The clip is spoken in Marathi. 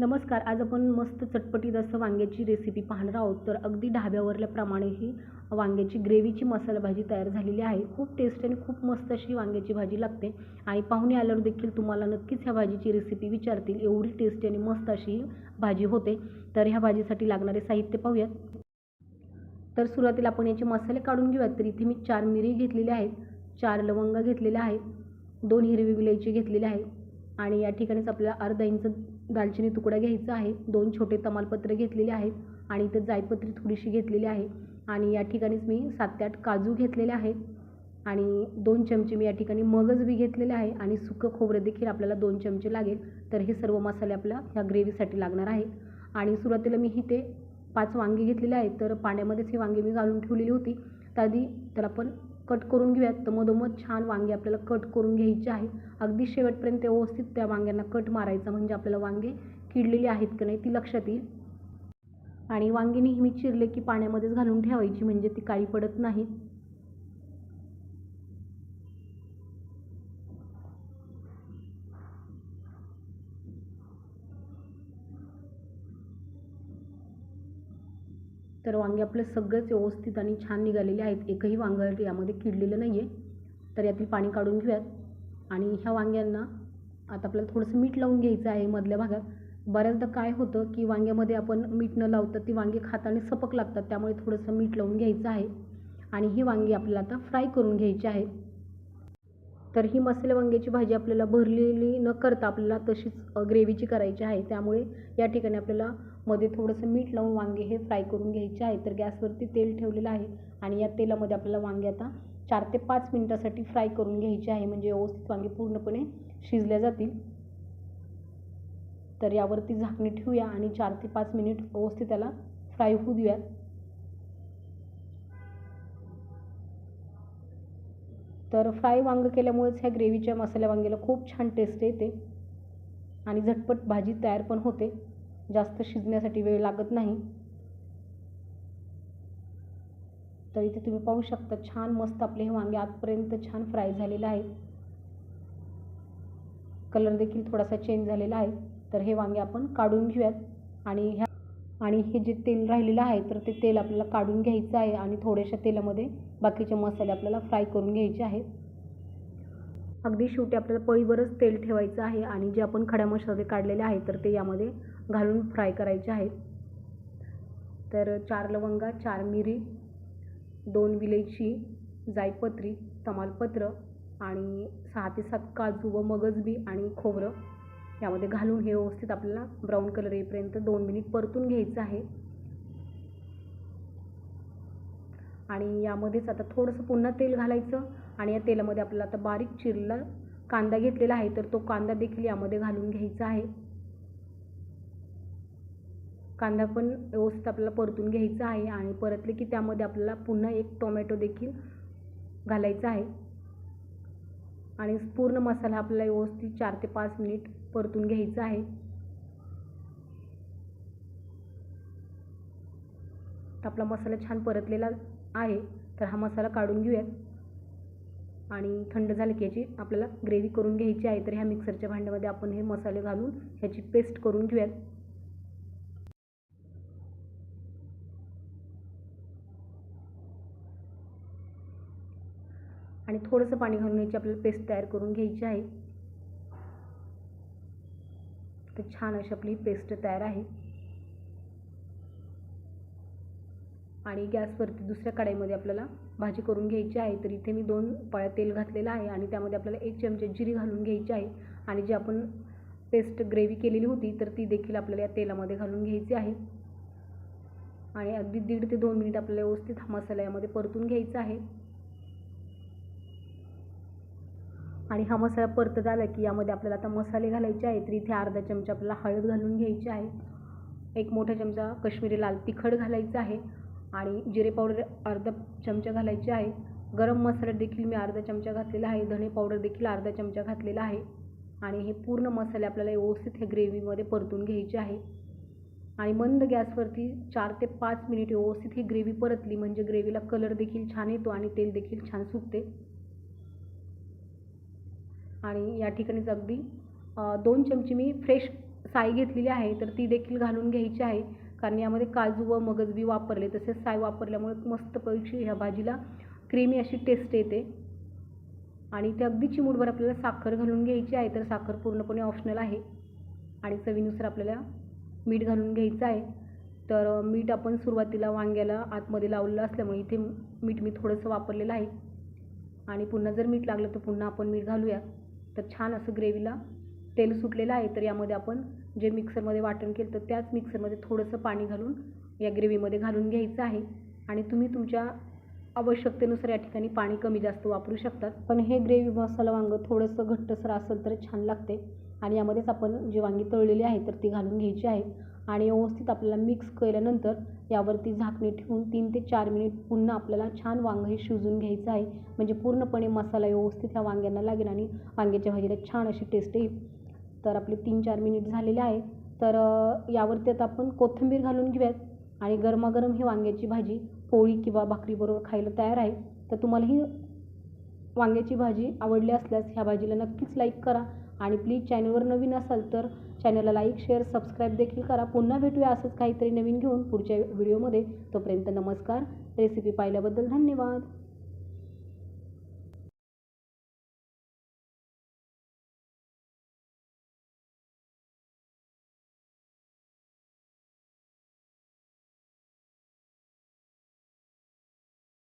नमस्कार आज आपण मस्त चटपटीत असं वांग्याची रेसिपी पाहणार आहोत. तर अगदी ढाब्यावरल्याप्रमाणे ही वांग्याची ग्रेव्हीची मसाला भाजी तयार झालेली आहे. खूप टेस्ट आणि खूप मस्त अशी वांग्याची भाजी लागते. आणि पाहुणे आल्यावर देखील तुम्हाला नक्कीच ह्या भाजीची रेसिपी विचारतील. एवढी टेस्टी आणि मस्त अशी ही भाजी होते. तर ह्या भाजीसाठी लागणारे साहित्य पाहूयात. तर सुरुवातीला आपण याचे मसाले काढून घेऊयात. तर इथे मी चार मिरी घेतलेले आहेत. चार लवंगा घेतलेल्या आहेत. दोन हिरवी विलायची घेतलेली आहे. आणि या ठिकाणीच आपल्याला अर्धा इंच दालचिनी तुकडा घ्यायचा आहे. दोन छोटे तमालपत्र घेतलेले आहेत आणि इथं जायपत्री थोडीशी घेतलेली आहे. आणि या ठिकाणीच मी सात ते आठ काजू घेतलेले आहेत. आणि दोन चमचे मी या ठिकाणी मगज बी घेतलेले आहे. आणि सुकं खोबरं देखील आपल्याला दोन चमचे लागेल. तर हे सर्व मसाले आपल्या ह्या ग्रेव्हीसाठी लागणार आहेत. आणि सुरुवातीला मी इथे पाच वांगी घेतलेले आहेत. तर पाण्यामध्येच ही वांगी मी घालून ठेवलेली होती. तर आधी तर आपण कट करून घेऊयात. तर मधोमध छान वांगे आपल्याला कट करून घ्यायचे आहे. अगदी शेवटपर्यंत व्यवस्थित त्या वांग्यांना कट मारायचा म्हणजे आपल्याला वांगे किडलेली आहेत की नाही ती लक्षात येईल. आणि वांगी नेहमी चिरले की पाण्यामध्येच घालून ठेवायची म्हणजे ती काळी पडत नाहीत तर वांगे आपले सगळेच व्यवस्थित आणि छान निघालेले आहेत. एकही वांगं यामध्ये किडलेलं नाही आहे तर यातील पाणी काढून घेऊयात. आणि ह्या वांग्यांना आता आपल्याला थोडंसं मीठ लावून घ्यायचं आहे मधल्या भागात. बऱ्याचदा काय होतं की वांग्यामध्ये आपण मीठ न लावता ती वांगी खाताने सपक लागतात. त्यामुळे थोडंसं मीठ लावून घ्यायचं आहे. आणि ही वांगी आपल्याला आता फ्राय करून घ्यायची आहे. तर ही मसाले वांग्याची भाजी आपल्याला भरलेली न करता आपल्याला तशीच ग्रेव्हीची करायची आहे. त्यामुळे या ठिकाणी आपल्याला मध्ये थोडंसं मीठ लावून वांगे हे फ्राय करून घ्यायचे आहे. तर गॅसवरती तेल ठेवलेलं आहे. आणि या तेलामध्ये आपल्याला वांगे आता चार ते पाच मिनटासाठी फ्राय करून घ्यायचे आहे. म्हणजे व्यवस्थित वांगे पूर्णपणे शिजल्या जातील. तर यावरती झाकणी ठेवूया आणि चार ते पाच मिनिट व्यवस्थित त्याला फ्राय होऊ देऊयात. तर फ्राय वांगं केल्यामुळेच ह्या ग्रेव्हीच्या मसाल्या वांग्याला खूप छान टेस्ट येते. आणि झटपट भाजी तयार पण होते. जास्त शिजण्यासाठी वेळ लागत नाही. तर इथे तुम्ही पाहू शकता छान मस्त आपले हे वांगे आजपर्यंत छान फ्राय झालेलं आहे कलर देखील थोडासा चेंज झालेला आहे. तर हे वांगे आपण काढून घेऊयात. आणि ह्या आणि हे जे तेल राहिलेलं आहे तर ते तेल आपल्याला काढून घ्यायचं आहे आणि थोड्याशा तेलामध्ये बाकीचे मसाले आपल्याला फ्राय करून घ्यायचे आहेत. अगदी शेवटी आपल्याला पळीवरच तेल ठेवायचं आहे आणि जे आपण खड्या मसाले काढलेले आहेत तर ते यामध्ये घालून फ्राय करायचे आहेत. तर चार लवंगा चार मिरी दोन विलेची जायपत्री तमालपत्र आणि सहा ते सात काजू व मगजबी आणि खोबरं यामध्ये घालून हे व्यवस्थित आपल्याला ब्राऊन कलर येईपर्यंत दोन मिनिट परतून घ्यायचं आहे. आणि यामध्येच आता थोडंसं पुन्हा तेल घालायचं आणि या तेलामध्ये आपल्याला आता बारीक चिरला कांदा घेतलेला आहे तर तो कांदा देखील यामध्ये घालून घ्यायचा आहे. कांदा पण व्यवस्थित आपल्याला परतून घ्यायचा आहे आणि परतले की त्यामध्ये आपल्याला पुन्हा एक टोमॅटो देखील घालायचा आहे. आणि पूर्ण मसाला आपल्याला व्यवस्थित चार ते पाच मिनिट परतून घ्यायचा आहे. आपला मसाला छान परतलेला आहे तर हा मसाला काढून घेऊयात आणि थंड झालं की याची आपल्याला ग्रेव्ही करून घ्यायची आहे तर ह्या मिक्सरच्या भांड्यामध्ये आपण हे मसाले घालून ह्याची पेस्ट करून घेऊयात. आणि थोडंसं पाणी घालून याची आपल्याला पेस्ट तयार करून घ्यायची आहे. तर छान अशी आपली पेस्ट तयार आहे. आणि गॅसवरती दुसऱ्या कढाईमध्ये आपल्याला भाजी करून घ्यायची आहे. तर इथे मी दोन पळ्या तेल घातलेलं आहे आणि त्यामध्ये आपल्याला एक चमचे जिरी घालून घ्यायची आहे. आणि जी आपण पेस्ट ग्रेव्ही केलेली होती तर ती देखील आपल्याला या तेलामध्ये घालून घ्यायची आहे. आणि अगदी दीड ते दोन मिनिट आपल्याला व्यवस्थित हा मसाला यामध्ये परतून घ्यायचा आहे. आणि हा मसाला परत झाला की यामध्ये आपल्याला आता मसाले घालायचे आहे तर इथे अर्धा चमचा आपल्याला हळद घालून घ्यायची आहे. एक मोठा चमचा कश्मीरी लाल तिखट घालायचं आहे. आणि जिरे पावडर अर्धा चमचा घालायचे आहे. गरम मसाला देखील मी अर्धा चमचा घातलेला आहे. धणे पावडर देखील अर्धा चमचा घातलेला आहे. आणि हे पूर्ण मसाले आपल्याला व्यवस्थित हे ग्रेव्हीमध्ये परतून घ्यायचे आहे. आणि मंद गॅसवरती चार ते पाच मिनिट व्यवस्थित ही ग्रेव्ही परतली म्हणजे ग्रेव्हीला कलर देखील छान येतो आणि तेल देखील छान सुटते आणि या ठिकाणीच अगदी दोन चमचे मी फ्रेश साय घेतलेली आहे. तर ती देखील घालून घ्यायची आहे. कारण यामध्ये काजू व मगज बी वापरले तसेच साय वापरल्यामुळे मस्तपैकी ह्या भाजीला क्रीमी अशी टेस्ट येते. आणि ते अगदी चिमूटभर आपल्याला साखर घालून घ्यायची आहे तर साखर पूर्णपणे ऑप्शनल आहे. आणि चवीनुसार आपल्याला मीठ घालून घ्यायचं आहे. तर मीठ आपण सुरुवातीला वांग्याला आतमध्ये लावलेलं असल्यामुळे इथे मीठ मी थोडंसं वापरलेलं आहे. आणि पुन्हा जर मीठ लागलं तर पुन्हा आपण मीठ घालूया. तर छान असं ग्रेव्हीला तेल सुटलेलं आहे तर यामध्ये आपण जे मिक्सरमध्ये वाटण केलं तर त्याच मिक्सरमध्ये थोडंसं पाणी घालून या ग्रेव्हीमध्ये घालून घ्यायचं आहे. आणि तुम्ही तुमच्या आवश्यकतेनुसार या ठिकाणी पाणी कमी जास्त वापरू शकतात. पण हे ग्रेव्ही मसाला वांगं थोडंसं घट्टसर असेल तर छान लागते. आणि यामध्येच आपण जी वांगी तळलेली आहे तर ती घालून घ्यायची आहे. आणि व्यवस्थित आपल्याला मिक्स केल्यानंतर यावरती झाकणी ठेवून तीन ते चार मिनिट पुन्हा आपल्याला छान वांगं हे शिजून घ्यायचं आहे. म्हणजे पूर्णपणे मसाला व्यवस्थित ह्या वांग्यांना लागेल आणि वांग्याच्या भाजीला छान अशी टेस्ट येईल. तर आपले तीन चार मिनिट झालेले आहे तर यावरती आता आपण कोथिंबीर घालून घेऊयात. आणि गरमागरम ही वांग्याची भाजी पोळी किंवा भाकरीबरोबर खायला तयार आहे. तर तुम्हाला ही वांग्याची भाजी आवडली असल्यास ह्या भाजीला नक्कीच लाईक करा. आणि प्लीज चॅनलवर नवीन असाल तर चॅनलला लाईक शेअर सबस्क्राईब देखील करा. पुन्हा भेटूया असंच काहीतरी नवीन घेऊन पुढच्या व्हिडिओमध्ये तोपर्यंत नमस्कार. रेसिपी पाहिल्याबद्दल धन्यवाद.